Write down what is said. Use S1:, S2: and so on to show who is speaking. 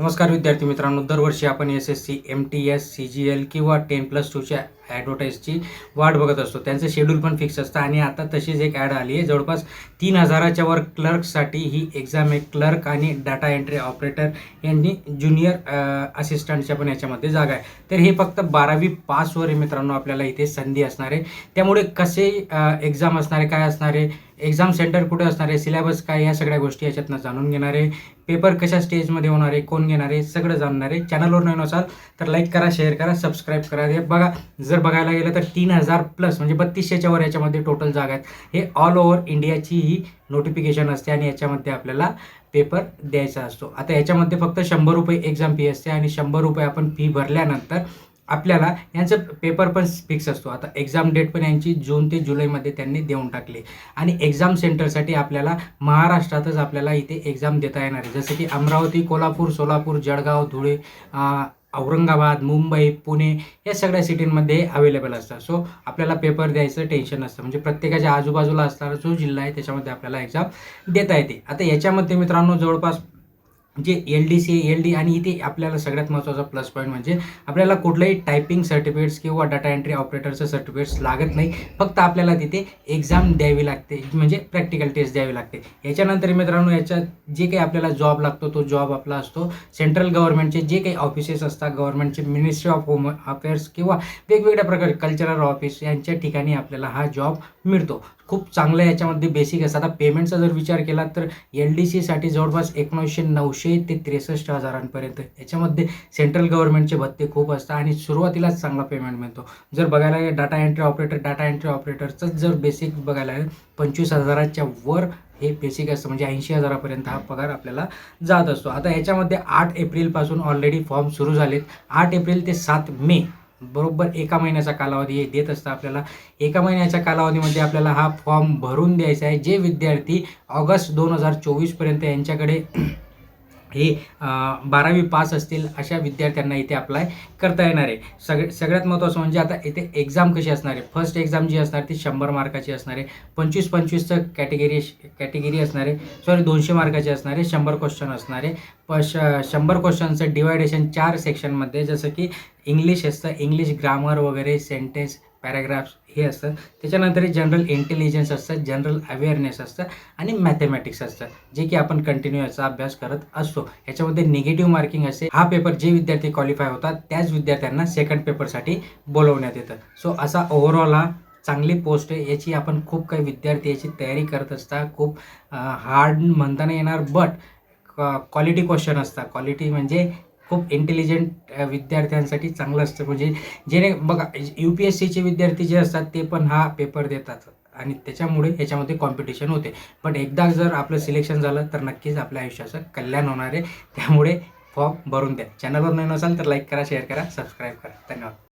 S1: नमस्कार विद्यार्थी मित्रांनो दरवर्षी आपण S S C M T S C G L किंवा टेन प्लस टूच्या ॲडव्हर्टाईजची वाट बघत असतो. त्यांचं शेड्यूल पण फिक्स असतं. आणि आता तशीच एक ॲड आली आहे जवळपास तीन हजाराच्या वर क्लर्कसाठी ही एक्झाम आहे. क्लर्क आणि डाटा एंट्री ऑपरेटर यांनी ज्युनियर असिस्टंटच्या पण याच्यामध्ये जागा आहे. तर हे फक्त बारावी पासवर आहे मित्रांनो आपल्याला इथे संधी असणार आहे. त्यामुळे कसे एक्झाम असणारे काय असणारे एक्झाम सेंटर कुठे असणार आहे सिलेबस काय या सगळ्या गोष्टी याच्यातनं जाणून घेणार आहे. पेपर कशा स्टेजमध्ये होणार आहे कोण घेणार आहे सगळं जाणणार आहे. चॅनलवर नवीन असाल तर लाईक करा शेअर करा सबस्क्राईब करा. हे बघा जर बघायला गेलं तर तीन हजार प्लस म्हणजे बत्तीसशेच्या वर याच्यामध्ये टोटल जागा आहेत. हे ऑल ओव्हर इंडियाची ही नोटिफिकेशन असते आणि याच्यामध्ये आपल्याला पेपर द्यायचा असतो. आता याच्यामध्ये फक्त शंभर रुपये एक्झाम फी असते आणि शंभर रुपये आपण फी भरल्यानंतर आपल्याला यांचं पेपर पण फिक्स असतो. आता एक्झाम डेट पण यांची जून ते जुलैमध्ये त्यांनी देऊन टाकली. आणि एक्झाम सेंटरसाठी आपल्याला महाराष्ट्रातच आपल्याला इथे एक्झाम देता येणार आहे. जसं की अमरावती कोल्हापूर सोलापूर जळगाव धुळे औरंगाबाद मुंबई पुणे या सगळ्या सिटींमध्ये अवेलेबल असतात. सो आपल्याला पेपर द्यायचं टेन्शन नसतं. म्हणजे प्रत्येकाच्या आजूबाजूला असणारा जो जिल्हा आहे त्याच्यामध्ये आपल्याला एक्झाम देता येते. आता याच्यामध्ये मित्रांनो जवळपास जे L D C L D आणि इथे आपल्याला सगळ्यात महत्त्वाचा प्लस पॉईंट म्हणजे आपल्याला कुठलंही टायपिंग सर्टिफिकेट्स किंवा डाटा एंट्री ऑपरेटरचं सर्टिफिकेट्स लागत नाही. फक्त आपल्याला तिथे एक्झाम द्यावी लागते म्हणजे प्रॅक्टिकल टेस्ट द्यावी लागते. याच्यानंतर मित्रांनो याच्यात जे काही आपल्याला जॉब लागतो तो जॉब आपला असतो. सेंट्रल गव्हर्नमेंटचे जे काही ऑफिसेस असतात गव्हर्नमेंटचे मिनिस्ट्री ऑफ होम अफेअर्स किंवा वेगवेगळ्या प्रकारे कल्चरल ऑफिस यांच्या ठिकाणी आपल्याला हा जॉब मिळतो. खूप चांगलं याच्यामध्ये बेसिक असतं आता पेमेंटचा जर विचार केला तर एल डी सीसाठी जवळपास एकोणीसशे नऊशे ते त्रेसष्ट हजारांपर्यंत याच्यामध्ये सेंट्रल गव्हर्नमेंटचे भत्ते खूप असतात आणि सुरुवातीलाच चांगला पेमेंट मिळतो. जर बघायला गेलं data entry operator data entry ऑपरेटरचंच जर बेसिक बघायला गेलं पंचवीस हजाराच्या वर हे बेसिक असतं. म्हणजे ऐंशी हजारापर्यंत हा पगार आपल्याला जात असतो. आता याच्यामध्ये आठ एप्रिलपासून ऑलरेडी फॉर्म सुरू झालेत. आठ एप्रिल ते सात मे बरोबर एका महिन्याचा कालावधी हे देत असतं आपल्याला. एका महिन्याच्या कालावधीमध्ये आपल्याला हा फॉर्म भरून द्यायचा आहे. जे विद्यार्थी ऑगस्ट दोन हजार चोवीसपर्यंत यांच्याकडे हे बारावी पास असतील अशा विद्यार्थ्यांना इथे अप्लाय करता येणार आहे. सग सगळ्यात महत्त्वाचं म्हणजे आता इथे एक्झाम कशी असणार आहे? फर्स्ट एक्झाम जी असणार ती शंभर मार्काची असणार आहे. पंचवीस पंचवीसचं कॅटेगरी कॅटेगरी असणार आहे. सॉरी दोनशे मार्काची असणार आहे. शंभर क्वेश्चन असणार आहे. प श शंभर क्वेश्चनचं डिवायडेशन चार सेक्शनमध्ये जसं की इंग्लिश असतं इंग्लिश ग्रामर वगैरे सेंटेन्स पॅराग्राफ्स हे असतं. त्याच्यानंतर जनरल इंटेलिजन्स असतं जनरल अवेअरनेस असतं आणि मॅथमॅटिक्स असतं जे की आपण कंटिन्यू याचा अभ्यास करत असतो. याच्यामध्ये निगेटिव्ह मार्किंग असते हा पेपर जे विद्यार्थी क्वालिफाय होतात त्याच विद्यार्थ्यांना सेकंड पेपरसाठी बोलवण्यात येतं. सो असा ओव्हरऑल हा चांगली पोस्ट आहे. याची आपण खूप काही विद्यार्थी याची तयारी करत असता खूप हार्ड म्हणता नाही येणार बट क्वालिटी क्वेश्चन असतात. क्वालिटी म्हणजे खूप इंटेलिजंट विद्यार्थ्यांसाठी चांगलं असतं. म्हणजे जेणे बघा यू पी एस सीचे विद्यार्थी जे असतात ते पण हा पेपर देतात. आणि त्याच्यामुळे याच्यामध्ये कॉम्पिटिशन होते. पण एकदा जर आपलं सिलेक्शन झालं तर नक्कीच आपल्या आयुष्याचं कल्याण होणार आहे. त्यामुळे फॉर्म भरून द्या. चॅनलवर नवीन असाल तर लाईक करा शेअर करा सबस्क्राईब करा. धन्यवाद.